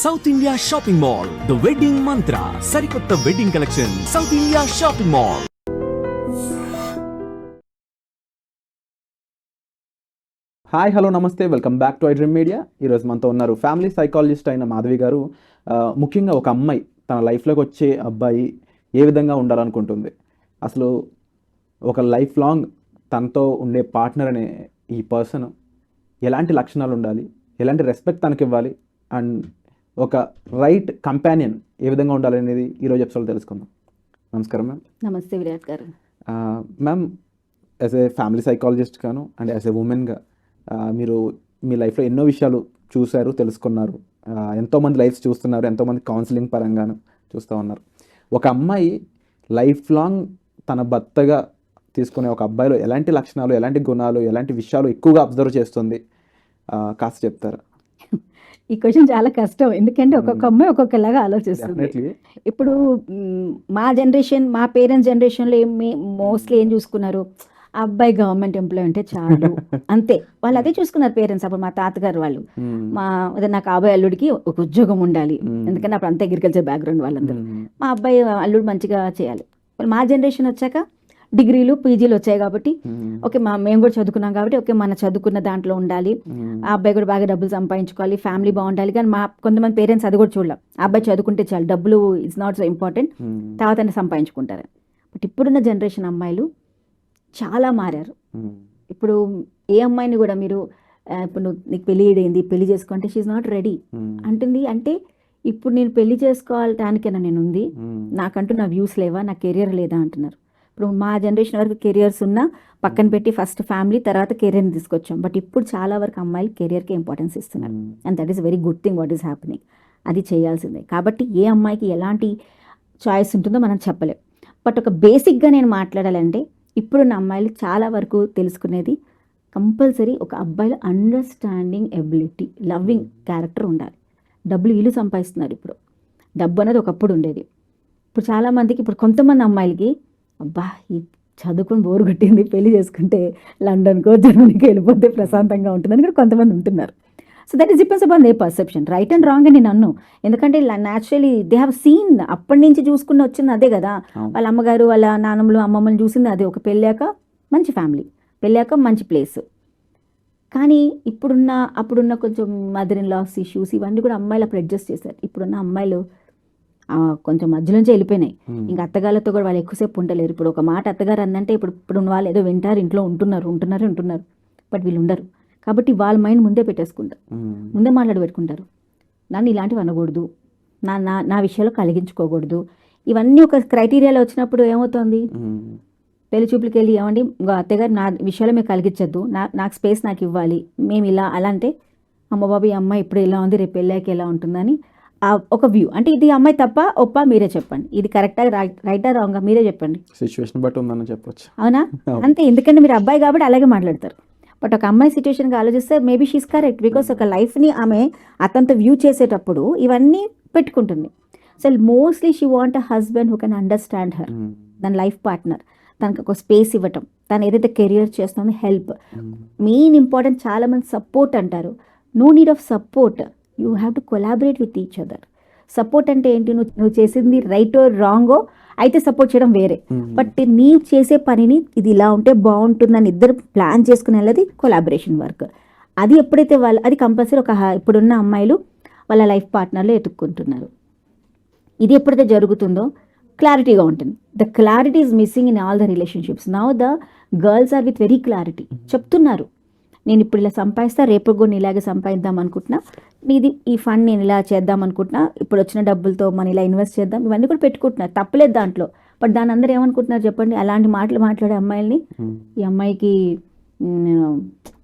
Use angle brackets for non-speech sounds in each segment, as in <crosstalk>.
South India shopping mall the wedding Mantra సరికొత్త wedding collection south India shopping mall hi hello నమస్తే welcome back to iDream media ఈరోజు మనతో ఉన్నారు family psychologist అయిన మాధవి గారు. ముఖ్యంగా ఒక అమ్మాయి తన లైఫ్లోకి వచ్చే అబ్బాయి ఏ విధంగా ఉండాలనుకుంటుంది? అసలు ఒక లైఫ్ లాంగ్ తనతో ఉండే పార్ట్నర్ అనే ఈ పర్సన్ ఎలాంటి లక్షణాలు ఉండాలి? ఎలాంటి రెస్పెక్ట్ తనకి ఇవ్వాలి అండ్ ఒక రైట్ కంపానియన్ ఏ విధంగా ఉండాలి అనేది ఈరోజు ఎపిసోడ్ తెలుసుకుందాం. నమస్కారం మ్యామ్ నమస్తే విరాట్ గారు. Ma'am as a family psychologist గాను అండ్ యాజ్ ఏ ఉమెన్గా మీరు మీ లైఫ్లో ఎన్నో విషయాలు చూశారు తెలుసుకున్నారు. ఎంతోమంది లైఫ్స్ చూస్తున్నారు ఎంతోమంది కౌన్సిలింగ్ పరంగాను చూస్తూ ఉన్నారు. ఒక అమ్మాయి లైఫ్ లాంగ్ తన భర్తగా తీసుకునే ఒక అబ్బాయిలో ఎలాంటి లక్షణాలు ఎలాంటి గుణాలు ఎలాంటి విషయాలు ఎక్కువగా అబ్జర్వ్ చేస్తుంది? కాస్త చెప్తారా? ఈ క్వశ్చన్ చాలా కష్టం. ఎందుకంటే ఒక్కొక్క అమ్మాయి ఒక్కొక్కలాగా ఆలోచిస్తుంది. ఇప్పుడు మ్, జనరేషన్ మా పేరెంట్స్ జనరేషన్లో ఏం మోస్ట్లీ ఏం చూసుకున్నారు? అబ్బాయి గవర్నమెంట్ ఎంప్లాయ్ ఉంటే చాలు. <laughs> అంతే. వాళ్ళు అదే చూసుకున్నారు పేరెంట్స్ అప్పుడు మా తాతగారు వాళ్ళు. మా అదే నా కాబోయే అల్లుడికి ఒక ఉద్యోగం ఉండాలి. ఎందుకంటే అప్పుడు అంతా అగ్రికల్చర్ బ్యాక్గ్రౌండ్ వాళ్ళందరూ. మా అబ్బాయి అల్లుడు మంచిగా చేయాలి. మా జనరేషన్ వచ్చాక డిగ్రీలు పీజీలు వచ్చాయి కాబట్టి. ఓకే మా మేము కూడా చదువుకున్నాం కాబట్టి ఓకే మన చదువుకున్న దాంట్లో ఉండాలి. ఆ అబ్బాయి కూడా బాగా డబ్బులు సంపాదించుకోవాలి ఫ్యామిలీ బాగుండాలి. కానీ మా కొంతమంది పేరెంట్స్ అది కూడా చూడలేం. ఆ అబ్బాయి చదువుకుంటే చాలు డబ్బులు ఇట్స్ నాట్ సో ఇంపార్టెంట్ తర్వాత సంపాదించుకుంటారు. బట్ ఇప్పుడున్న జనరేషన్ అమ్మాయిలు చాలా మారారు. ఇప్పుడు ఏ అమ్మాయిని కూడా మీరు ఇప్పుడు నువ్వు నీకు పెళ్ళి ఏంది పెళ్ళి చేసుకుంటే షీఈ్ నాట్ రెడీ అంటుంది అంటే ఇప్పుడు నేను పెళ్ళి చేసుకోవటానికైనా నేను ఉంది నాకంటూ నా వ్యూస్ లేవా నా కెరియర్ లేదా అంటున్నారు. ఇప్పుడు మా జనరేషన్ వరకు కెరియర్స్ ఉన్నా పక్కన పెట్టి ఫస్ట్ ఫ్యామిలీ తర్వాత కెరియర్ని తీసుకొచ్చాం. బట్ ఇప్పుడు చాలా వరకు అమ్మాయిలు కెరియర్కి ఇంపార్టెన్స్ ఇస్తున్నారు. And that is very good thing what is happening అది చేయాల్సిందే. కాబట్టి ఏ అమ్మాయికి ఎలాంటి చాయిస్ ఉంటుందో మనం చెప్పలేం. బట్ ఒక బేసిక్గా నేను మాట్లాడాలంటే ఇప్పుడున్న అమ్మాయిలు చాలా వరకు తెలుసుకునేది కంపల్సరీ ఒక అబ్బాయిలో అండర్స్టాండింగ్ ఎబిలిటీ లవ్వింగ్ క్యారెక్టర్ ఉండాలి. డబ్బులు వీళ్ళు సంపాదిస్తున్నారు ఇప్పుడు. డబ్బు అనేది ఒకప్పుడు ఉండేది. ఇప్పుడు చాలామందికి ఇప్పుడు కొంతమంది అమ్మాయిలకి అబ్బా ఈ చదువుకుని బోరు కొట్టింది పెళ్ళి చేసుకుంటే లండన్కో జర్మనీకి వెళ్ళిపోతే ప్రశాంతంగా ఉంటుందని కూడా కొంతమంది ఉంటున్నారు. So that is depends upon they perception right and wrong అని నేను అన్ను ఎందుకంటే న్యాచురలీ దే హ్యావ్ సీన్ అప్పటి నుంచి చూసుకుని వచ్చింది అదే కదా. వాళ్ళ అమ్మగారు వాళ్ళ నాన్నమ్మలు అమ్మమ్మలు చూసింది అదే. ఒక పెళ్ళాక మంచి ఫ్యామిలీ పెళ్ళాక మంచి ప్లేస్ కానీ ఇప్పుడున్న అప్పుడున్న కొంచెం మదర్ ఇన్ లాస్ ఇష్యూస్ ఇవన్నీ కూడా అమ్మాయిలు అప్పుడు అడ్జస్ట్ చేశారు. ఇప్పుడున్న అమ్మాయిలు కొంచెం మధ్యలోంచి వెళ్ళిపోయినాయి. ఇంకా అత్తగారితో కూడా వాళ్ళు ఎక్కువసేపు ఉండలేరు. ఇప్పుడు ఒక మాట అత్తగారు అందంటే ఇప్పుడు ఇప్పుడు ఉన్న వాళ్ళు ఏదో వింటారు ఇంట్లో ఉంటున్నారు ఉంటున్నారు ఉంటున్నారు. బట్ వీళ్ళు ఉండరు. కాబట్టి వాళ్ళ మైండ్ ముందే పెట్టేసుకుంటారు ముందే మాట్లాడి పెట్టుకుంటారు నన్ను ఇలాంటివి అనకూడదు. నా నా నా విషయాలు కలిగించుకోకూడదు. ఇవన్నీ ఒక క్రైటీరియాలో వచ్చినప్పుడు ఏమవుతుంది? పెళ్ళి చూపులకి వెళ్ళి ఏమండి అత్తగారు నా విషయాలు మీరు కలిగించద్దు. నా నాకు స్పేస్ నాకు ఇవ్వాలి. మేము ఇలా అలా అంటే అమ్మ బాబు ఈ అమ్మాయి ఇప్పుడు ఇలా ఉంది? రేపు పెళ్ళాక ఎలా ఉంటుందని ఒక వ్యూ అంటే ఇది అమ్మాయి తప్ప ఒప్ప మీరే చెప్పండి. ఇది కరెక్టా రైటా రాంగా మీరే చెప్పండి. సిచ్యువేషన్ బట్టి ఉందని చెప్పొచ్చు. అవునా. అంతే ఎందుకంటే మీరు అబ్బాయి కాబట్టి అలాగే మాట్లాడతారు. బట్ ఒక అమ్మాయి సిచ్యువేషన్గా ఆలోచిస్తే మేబీ షీస్ కరెక్ట్ బికాస్ ఒక లైఫ్ని ఆమె అతనితో వ్యూ చేసేటప్పుడు ఇవన్నీ పెట్టుకుంటుంది. So mostly she want a husband who can understand her తన లైఫ్ పార్ట్నర్ తనకు ఒక స్పేస్ ఇవ్వటం. తను ఏదైతే కెరియర్ చేస్తుందో హెల్ప్ మెయిన్ ఇంపార్టెంట్ చాలా మంది సపోర్ట్ అంటారు. No need of support you have to collaborate with each other. Support అంటే ఏంటి? నువ్వు నువ్వు చేసింది రైటో రాంగో అయితే సపోర్ట్ చేయడం వేరే. బట్ నీ చేసే పనిని ఇది ఇలా ఉంటే బాగుంటుందని ఇద్దరు ప్లాన్ చేసుకుని వెళ్ళేది కొలాబరేషన్ వర్క్. అది ఎప్పుడైతే వాళ్ళు అది కంపల్సరీ ఒక ఇప్పుడున్న అమ్మాయిలు వాళ్ళ లైఫ్ పార్ట్నర్లో ఎత్తుక్కుంటున్నారు. ఇది ఎప్పుడైతే జరుగుతుందో క్లారిటీగా ఉంటుంది. The clarity is missing in all the relationships. Now the girls are with very clarity. చెప్తున్నారు. నేను ఇప్పుడు ఇలా సంపాదిస్తా రేపు కూడా ఇలాగే సంపాదిద్దాం అనుకుంటున్నా. మీది ఈ ఫండ్ నేను ఇలా చేద్దాం అనుకుంటున్నా ఇప్పుడు వచ్చిన డబ్బులతో మనం ఇలా ఇన్వెస్ట్ చేద్దాం ఇవన్నీ కూడా పెట్టుకుంటున్నారు. తప్పలేదు దాంట్లో. బట్ దాని అందరూ ఏమనుకుంటున్నారు చెప్పండి? అలాంటి మాటలు మాట్లాడే అమ్మాయిల్ని ఈ అమ్మాయికి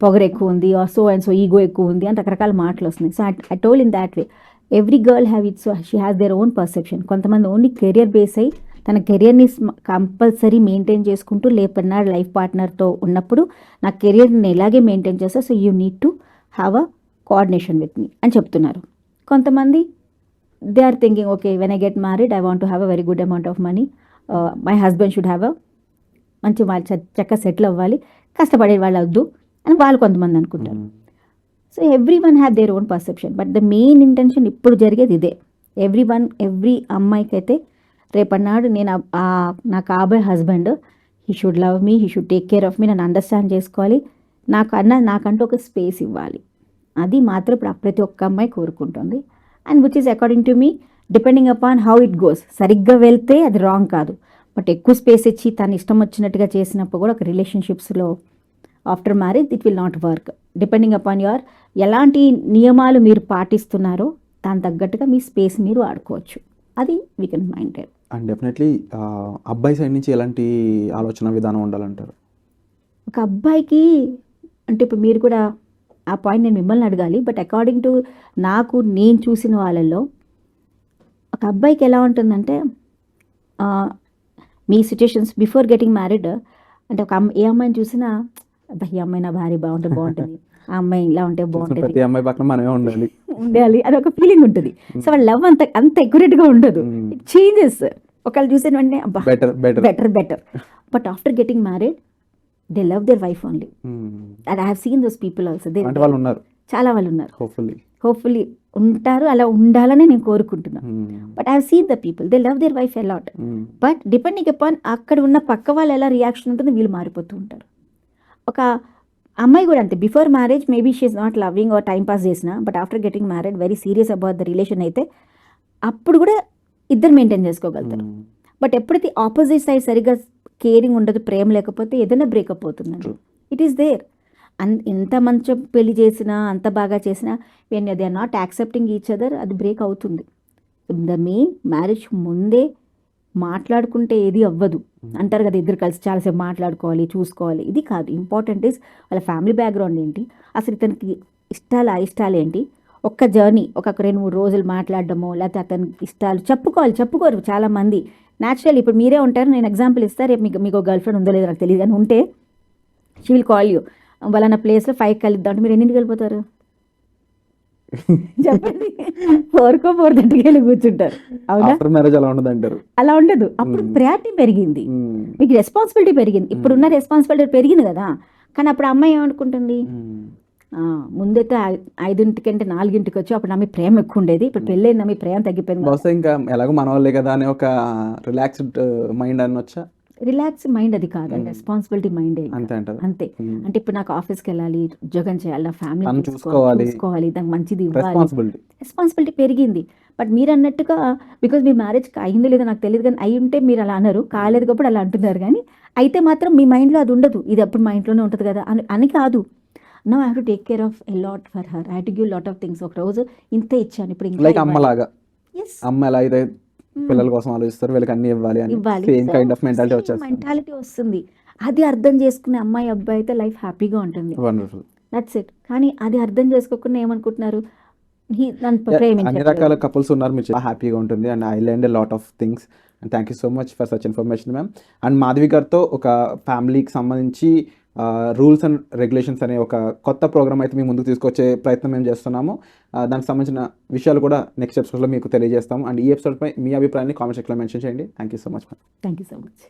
పొగరు ఎక్కువ ఉంది సో అండ్ సో ఈగో ఎక్కువ ఉంది అని రకరకాల మాటలు వస్తున్నాయి. So I told in that way every girl have its she has their own perception కొంతమంది ఓన్లీ కెరియర్ బేస్ అయ్యి తన కెరియర్ని కంపల్సరీ మెయింటైన్ చేసుకుంటూ లేపన్నా లైఫ్ పార్ట్నర్తో ఉన్నప్పుడు. నా కెరియర్ని ఇలాగే మెయింటైన్ చేస్తా so you need to have a coordination with me అని చెప్తున్నారు. కొంతమంది they are thinking okay when I get married I want to have a very good amount of money my husband should have a మంచి వాళ్ళు చక్కగా settle అవ్వాలి. కష్టపడే వాళ్ళు వద్దు అని వాళ్ళు కొంతమంది అనుకుంటారు. So everyone have their own perception but the main intention ఇప్పుడు జరిగేది ఇదే. ఎవ్రీ వన్ ఎవ్రీ అమ్మాయికి అయితే రేపన్నాడు నేను నాకు ఆ నా కాబోయే husband he should love me he should take care of me నన్ను అండర్స్టాండ్ చేసుకోవాలి. నాకు అన్న నాకంటూ ఒక స్పేస్ ఇవ్వాలి. అది మాత్రం ఇప్పుడు ప్రతి ఒక్క అమ్మాయి కోరుకుంటుంది. And which is according to me depending upon how it goes సరిగ్గా వెళ్తే అది రాంగ్ కాదు. బట్ ఎక్కువ స్పేస్ ఇచ్చి తను ఇష్టం వచ్చినట్టుగా చేసినప్పుడు కూడా ఒక రిలేషన్షిప్స్లో after marriage it will not work depending upon your ఎలాంటి నియమాలు మీరు పాటిస్తున్నారో దాని తగ్గట్టుగా మీ స్పేస్ మీరు ఆడుకోవచ్చు. అది we can mind and definitely అబ్బాయి సైడ్ నుంచి ఎలాంటి ఆలోచన విధానం ఉండాలంటారు? ఒక అబ్బాయికి అంటే ఇప్పుడు మీరు కూడా ఆ పాయింట్ నేను మిమ్మల్ని అడగాలి బట్ అకార్డింగ్ టు నాకు నేను చూసిన వాళ్ళల్లో ఒక అబ్బాయికి ఎలా ఉంటుందంటే మీ సిచ్యుయేషన్స్ బిఫోర్ గెటింగ్ మ్యారీడ్ అంటే ఒక ఏ అమ్మాయిని చూసినా ఈ అమ్మాయి నా భార్య బాగుంటే బాగుంటుంది. ఆ అమ్మాయి ఇలా ఉంటే బాగుంటుంది. ప్రతి అమ్మాయి పక్కన మనమే ఉండాలి. ఉండాలి అని ఒక ఫీలింగ్ ఉంటుంది సో వాళ్ళ లవ్ అంత అంత గా ఉండదు. చేంజెస్ ఒకళ్ళు చూసిన వెంటనే better better better but after getting married they love their wife only and I have seen those people also they అంటే వాళ్ళు ఉన్నారు చాలా వాళ్ళు ఉన్నారు హోప్ఫుల్లీ హోప్ఫుల్లీ ఉంటారు అలా ఉండాలని నేను కోరుకుంటున్నాను but I seen the people they love their wife a lot but depending upon అక్కడ ఉన్న పక్క వాళ్ళు ఎలా రియాక్షన్ ఉంటుందో వీళ్ళు మారిపోతూ ఉంటారు. ఒక అమ్మాయి కూడా అంతే. Before marriage maybe she not loving or time pass చేసిన but after getting married very serious about the relation అయితే అప్పుడు కూడా ఇద్దరు మెయింటైన్ చేసుకోగలుగుతారు. బట్ ఎప్పుడైతే ఆపోజిట్ సైడ్ సరిగ్గా కేరింగ్ ఉండదు ప్రేమ లేకపోతే ఏదైనా బ్రేకప్ అవుతుందండి. ఇట్ ఈస్ దేర్ అన్ ఎంత మంచి పెళ్ళి చేసినా అంత బాగా చేసినా when they are not accepting each other అది బ్రేక్ అవుతుంది. ద మెయిన్ మ్యారేజ్ ముందే మాట్లాడుకుంటే ఏది అవ్వదు. అంటారు కదా ఇద్దరు కలిసి చాలాసేపు మాట్లాడుకోవాలి చూసుకోవాలి. ఇది కాదు. ఇంపార్టెంట్ ఇస్ వాళ్ళ ఫ్యామిలీ బ్యాక్గ్రౌండ్ ఏంటి? అసలు ఇతనికి ఇష్టాలు ఇష్టాలు ఏంటి? ఒక్క జర్నీ ఒక రెండు మూడు రోజులు మాట్లాడడమో లేకపోతే అతనికి ఇష్టాలు చెప్పుకోవాలి చెప్పుకోరు చాలా మంది న్యాచురల్ ఇప్పుడు మీరే ఉంటారు నేను ఎగ్జాంపుల్ ఇస్తా రేపు మీకు మీకు గర్ల్ ఫ్రెండ్ ఉందో లేదో నాకు తెలియదు కానీ ఉంటే షీ విల్ కాల్ యూ వాళ్ళ ప్లేస్లో ఫైవ్ కలుద్దాం అంటే మీరు ఎన్నింటికి వెళ్ళిపోతారు? చెప్పండి. ఫోర్కో ఫోర్ థర్టీకి వెళ్ళి కూర్చుంటారు. అవునా? మ్యారేజ్ అలా ఉండదు అంటారు. అలా ఉండదు. అప్పుడు Hmm. ప్రయారిటీ పెరిగింది. మీకు రెస్పాన్సిబిలిటీ పెరిగింది. ఇప్పుడున్న రెస్పాన్సిబిలిటీ పెరిగింది కదా. కానీ అప్పుడు అమ్మాయి ఏమనుకుంటుంది? ముందైతే ఐదింటికంటే నాలుగింటికి వచ్చి అప్పుడు ఆమె ప్రేమ ఎక్కువ ఉండేది ఇప్పుడు పెళ్ళైంది ఆమె ప్రేమ తగ్గిపోయింది బహుశా ఇంకా ఎలాగో కదా అనే ఒక రిలాక్స్డ్ మైండ్ అనొచ్చా? రిలాక్స్ మైండ్ అది కాదండి. రెస్పాన్సిబిలిటీ మైండ్ అంతే అంటే ఇప్పుడు నాకు ఆఫీస్కి వెళ్ళాలి ఉద్యోగం చేయాలి నా ఫ్యామిలీ చూసుకోవాలి. దానికి మంచిది ఇవ్వాలి. రెస్పాన్సిబిలిటీ పెరిగింది. బట్ మీరు అన్నట్టుగా బికాజ్ మీ మ్యారేజ్ అయిందో లేదో నాకు తెలియదు కానీ అయి ఉంటే మీరు అలా అనరు. కాలేదు కాబట్టి అలా అంటున్నారు కానీ అయితే మాత్రం మీ మైండ్లో అది ఉండదు. ఇది అప్పుడు మా ఇంట్లోనే ఉంటుంది కదా అని అని కాదు. No I to take care of a lot for her I to give lot of things ఒక రోజు ఇంత ఇచ్చాను. ఇప్పుడు లైక్ అమ్మలాగా. Yes. అమ్మ ఎలా అయితే పిల్లల కోసం ఆలోచిస్తారు వీళ్ళకి అన్ని ఇవ్వాలి అని సేమ్ కైండ్ ఆఫ్ మెంటాలిటీ వచ్చేస్తుంది. మెంటాలిటీ వస్తుంది. అది అర్థం చేసుకునే అమ్మాయి అబ్బాయి అయితే లైఫ్ హ్యాపీగా ఉంటుంది. వండర్ఫుల్ దట్స్ ఇట్ కానీ అది అర్థం చేసుకోకుండా ఏమనుకుంటున్నారు? అన్ని. రకాల కపుల్స్ ఉన్నారు మీరు చాలా హ్యాపీగా ఉంటుంది. And I lend lot of things and thank you so much for such information ma'am and Madhavi గారితో ఒక ఫ్యామిలీకి సంబంధించి రూల్స్ అండ్ రెగ్యులేషన్స్ అనే ఒక కొత్త ప్రోగ్రామ్ అయితే మేము ముందుకు తీసుకొచ్చే ప్రయత్నం మేము చేస్తున్నాము. దానికి సంబంధించిన విషయాలు కూడా నెక్స్ట్ ఎపిసోడ్లో మీకు తెలియజేస్తాము. అండ్ ఈ ఎపిసోడ్పై మీ అభిప్రాయాన్ని కామెంట్ సెక్షన్లో మెన్షన్ చేయండి. Thank you so much thank you so much